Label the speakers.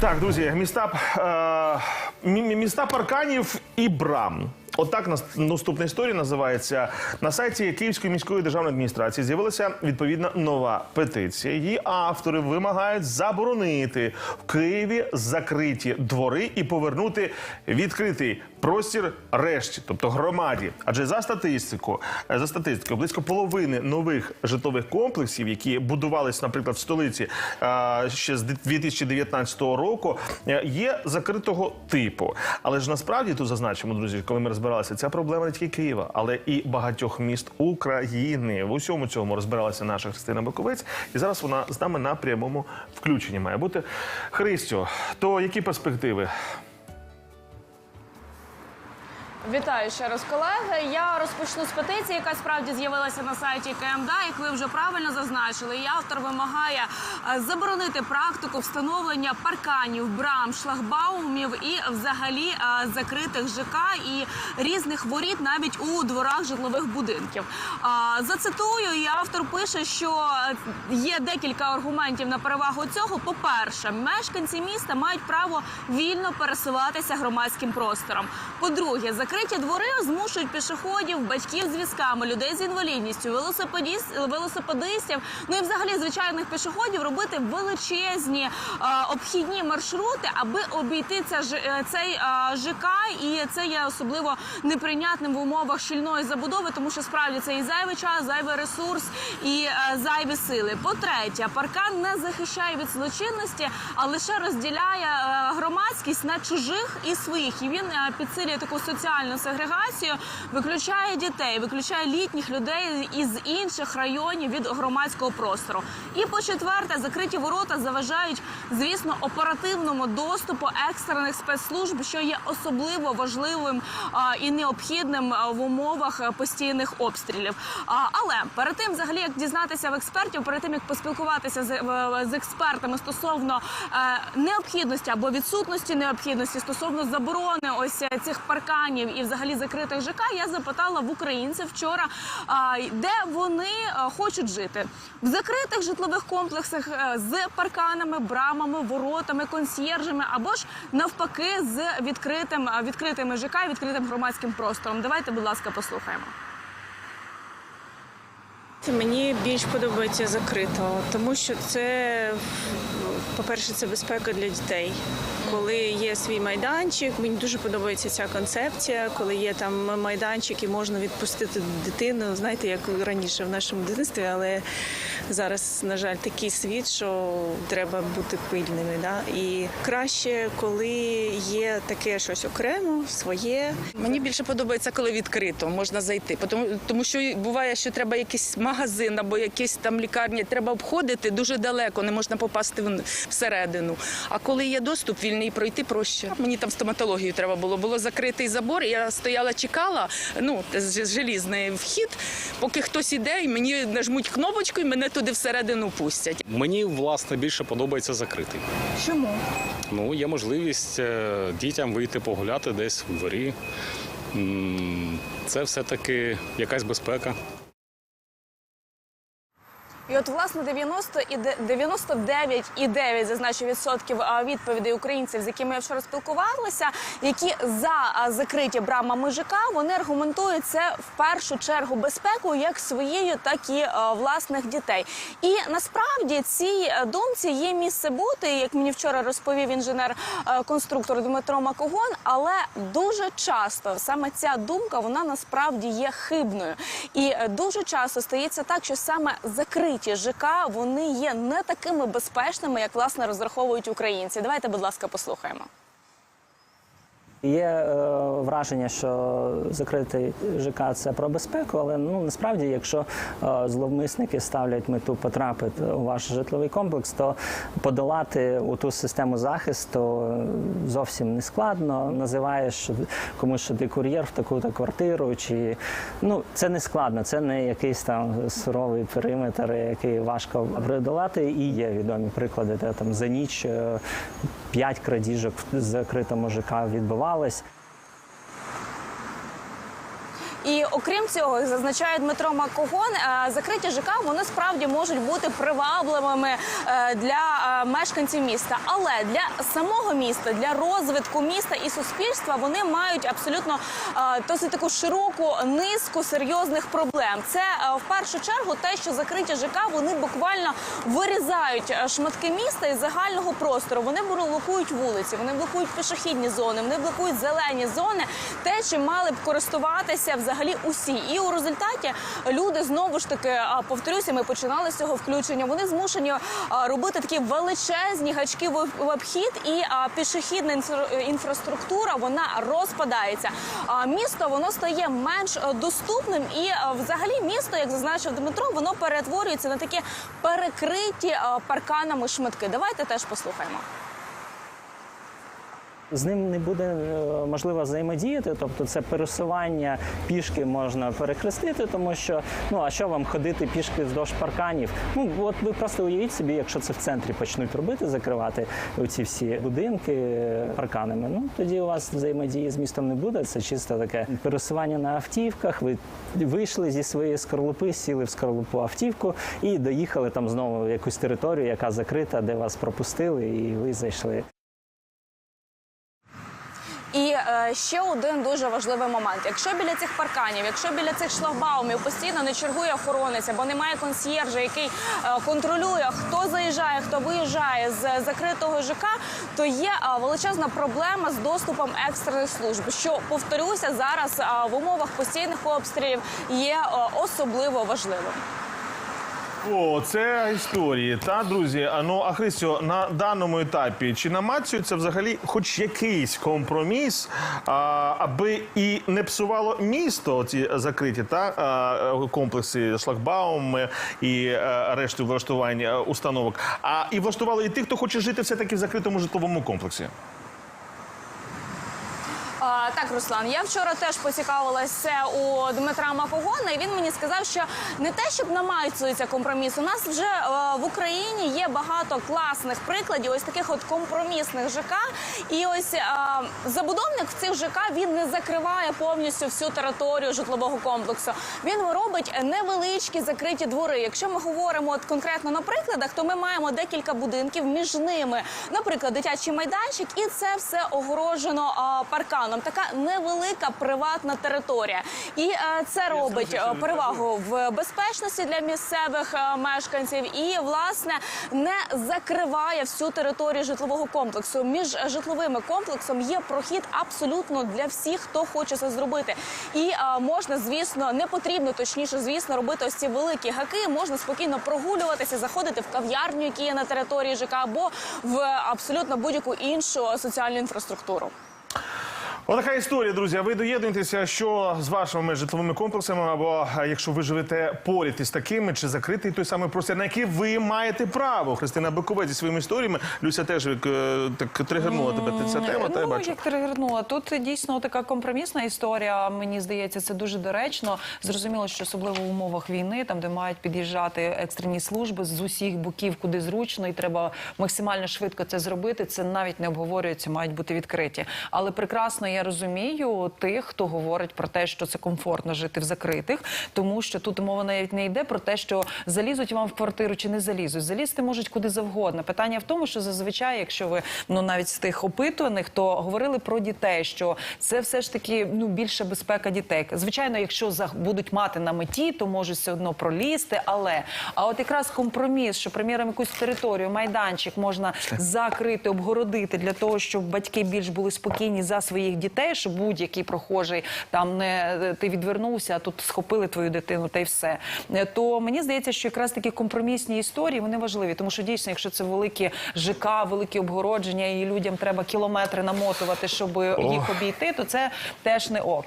Speaker 1: Так, друзі, міста, е, мі- мі- міста парканів і брам. Отак нас наступна історія називається. На сайті Київської міської державної адміністрації з'явилася відповідна нова петиція. Її автори вимагають заборонити в Києві закриті двори і повернути відкритий простір решті, тобто громаді. Адже за статистику, е, за статистикою, близько половини нових житлових комплексів, які будувались, наприклад, в столиці е, ще з 2019 року, е, є закритого типу. Але ж насправді тут зазначимо, друзі, коли ми розбиралися, ця проблема не тільки Києва, але і багатьох міст України. В усьому цьому розбиралася наша Христина Боковець, і зараз вона з нами на прямому включенні має бути. Христю, то які перспективи?
Speaker 2: Вітаю ще раз, колеги. Я розпочну з петиції, яка справді з'явилася на сайті КМДА. Як ви вже правильно зазначили, і автор вимагає е, заборонити практику встановлення парканів, брам, шлагбаумів і взагалі е, закритих ЖК і різних воріт навіть у дворах житлових будинків. Зацитую, і автор пише, що є декілька аргументів на перевагу цього. По-перше, мешканці міста мають право вільно пересуватися громадським простором. По-друге, закриті двори змушують пішоходів, батьків з візками, людей з інвалідністю, велосипедистів, ну і взагалі звичайних пішоходів робити величезні е, обхідні маршрути, аби обійти ця е, цей е, ЖК. І це є особливо неприйнятним в умовах щільної забудови, тому що справді це і зайвий час, зайвий ресурс і е, зайві сили. По-третє, паркан не захищає від злочинності, а лише розділяє е, громадськість на чужих і своїх. І він е, підсилює таку соціальну сегрегацію, виключає дітей, виключає літніх людей із інших районів від громадського простору. І по четверте, закриті ворота заважають, звісно, оперативному доступу екстрених спецслужб, що є особливо важливим і необхідним в умовах постійних обстрілів. Але перед тим, взагалі, як дізнатися в експертів, перед тим як поспілкуватися з, експертами стосовно е, необхідності або відсутності необхідності стосовно заборони ось е, цих парканів і взагалі закритих ЖК, я запитала в українців вчора, де вони е, хочуть жити в закритих житлових комплексах е, з парканами, брамами, воротами, консьєржами або ж навпаки з відкритим відкритими ЖК відкритим громадським простором. Давайте, будь ласка, послухаємо.
Speaker 3: Мені більш подобається закрито, тому що це, по-перше, це безпека для дітей. Коли є свій майданчик, мені дуже подобається ця концепція, коли є там майданчик і можна відпустити дитину, знаєте, як раніше в нашому дитинстві, але зараз, на жаль, такий світ, що треба бути пильними. Да? І краще, коли є таке щось окремо, своє.
Speaker 4: Мені більше подобається, коли відкрито можна зайти. Тому, що буває, що треба якийсь магазин або якісь там лікарні, треба обходити дуже далеко, не можна попасти всередину. А коли є доступ вільний, пройти проще. Мені там стоматологію треба було. Було закритий забор. Я стояла, чекала. Ну желізний вхід, поки хтось іде, і мені нажмуть кнопочку, і мене туди всередину пустять.
Speaker 5: Мені власне більше подобається закритий.
Speaker 2: Чому?
Speaker 5: Ну, є можливість е, дітям вийти погуляти десь у дворі. Це все-таки якась безпека.
Speaker 2: І от власне 90 і де- 99,9 зазначу відсотків відповідей українців, з якими я вчора спілкувалася, які за закриті брамами ЖК, вони аргументують це в першу чергу безпекою як своєю, так і власних дітей. І насправді цій е, думці є місце бути, як мені вчора розповів інженер-конструктор Дмитро Макогон. Але дуже часто саме ця думка вона насправді є хибною. І е, дуже часто стається так, що саме закриті ЖК вони є не такими безпечними, як власне розраховують українці. Давайте, будь ласка, послухаємо.
Speaker 6: Є е, враження, що закритий ЖК це про безпеку, але ну насправді, якщо е, зловмисники ставлять мету потрапити у ваш житловий комплекс, то подолати у ту систему захисту е, зовсім не складно. Називаєш комусь, що ти кур'єр в таку-то квартиру, чи ну це не складно, це не якийсь там суровий периметр, який важко преодолати. І є відомі приклади, де там за ніч п'ять крадіжок в закритому ЖК відбувалось.
Speaker 2: І окрім цього, зазначає Дмитро Макогон, е, закриті ЖК вони справді можуть бути привабливими е, для е, мешканців міста. Але для самого міста, для розвитку міста і суспільства вони мають абсолютно досить таку широку низку серйозних проблем. Це в першу чергу те, що закриті ЖК вони буквально вирізають шматки міста із загального простору. Вони блокують вулиці, вони блокують пішохідні зони, вони блокують зелені зони, те, чим мали б користуватися взагалі усі. І у результаті люди знову ж таки повторюся, ми починали з цього включення. Вони змушені робити такі величезні гачки в обхід, і пішохідна інфра- інфраструктура вона розпадається. Місто воно стає менш е, доступним, і е, взагалі місто, як зазначив Дмитро, воно перетворюється на такі перекриті е, парканами шматки. Давайте теж послухаємо.
Speaker 6: З ним не буде е, можливо взаємодіяти, тобто це пересування пішки можна перехрестити, тому що ну а що вам ходити пішки вздовж парканів? Ну от ви просто уявіть собі, якщо це в центрі почнуть робити, закривати ці всі будинки парканами. Ну тоді у вас взаємодії з містом не буде. Це чисто таке пересування на автівках. Ви вийшли зі своєї скорлупи, сіли в скорлупу автівку і доїхали там знову в якусь територію, яка закрита, де вас пропустили, і ви зайшли.
Speaker 2: І е, ще один дуже важливий момент: якщо біля цих парканів, якщо біля цих шлагбаумів постійно не чергує охоронець або немає консьєржа, який е, контролює, хто заїжджає, хто виїжджає з закритого ЖК, то є е, величезна проблема з доступом екстрених служб, що повторюся зараз е, в умовах постійних обстрілів є е, особливо важливим.
Speaker 1: О, це історії, та друзі. А ну а Христю, на даному етапі чи намацюється взагалі хоч якийсь компроміс, а, аби і не псувало місто ці закриті та а, комплекси шлагбауми і а, решту влаштувань установок, а і влаштувало і тих, хто хоче жити все таки в закритому житловому комплексі.
Speaker 2: Так, Руслан, я вчора теж поцікавилася у Дмитра Макогона, і він мені сказав, що не те, щоб намацується компроміс. У нас вже е, в Україні є багато класних прикладів, ось таких от компромісних ЖК. І ось е, забудовник в цих ЖК він не закриває повністю всю територію житлового комплексу. Він робить невеличкі закриті двори. Якщо ми говоримо конкретно на прикладах, то ми маємо декілька будинків між ними, наприклад, дитячий майданчик, і це все огорожено а, парканом. Така невелика приватна територія, і е, це робить е, перевагу в безпечності для місцевих е, мешканців і власне не закриває всю територію житлового комплексу. Між житловими комплексом є прохід абсолютно для всіх, хто хоче це зробити. І можна, звісно, не потрібно точніше, звісно, робити ось ці великі гаки. Можна спокійно прогулюватися, заходити в кав'ярню, які є на території ЖК, або в абсолютно будь-яку іншу соціальну інфраструктуру.
Speaker 1: Отака історія, друзі. Ви доєднуєтеся, що з вашими житловими комплексами, або якщо ви живете поряд із такими, чи закритий той самий простір, на який ви маєте право. Христина Биковець зі своїми історіями. Люся теж е, так тригернула тебе ця тема. Та я
Speaker 7: Ну,
Speaker 1: бачу.
Speaker 7: як тригернула. Тут дійсно така компромісна історія. Мені здається, це дуже доречно. Зрозуміло, що особливо в умовах війни, там де мають під'їжджати екстрені служби з усіх боків, куди зручно, і треба максимально швидко це зробити. Це навіть не обговорюється, мають бути відкриті. Але прекрасно я розумію тих, хто говорить про те, що це комфортно жити в закритих, тому що тут мова навіть не йде про те, що залізуть вам в квартиру чи не залізуть. Залізти можуть куди завгодно. Питання в тому, що зазвичай, якщо ви ну навіть з тих опитуваних, то говорили про дітей, що це все ж таки ну більше безпека дітей. Звичайно, якщо будуть мати на меті, то можуть все одно пролізти. Але а от якраз компроміс, що приміром якусь територію, майданчик можна закрити, обгородити для того, щоб батьки більш були спокійні за своїх дітей, щоб будь-який прохожий там не е, ти відвернувся, а тут схопили твою дитину, та й все. Е, То мені здається, що якраз такі компромісні історії вони важливі, тому що дійсно, якщо це великі ЖК, великі обгородження, і людям треба кілометри намотувати, щоб їх обійти, то це теж не ок.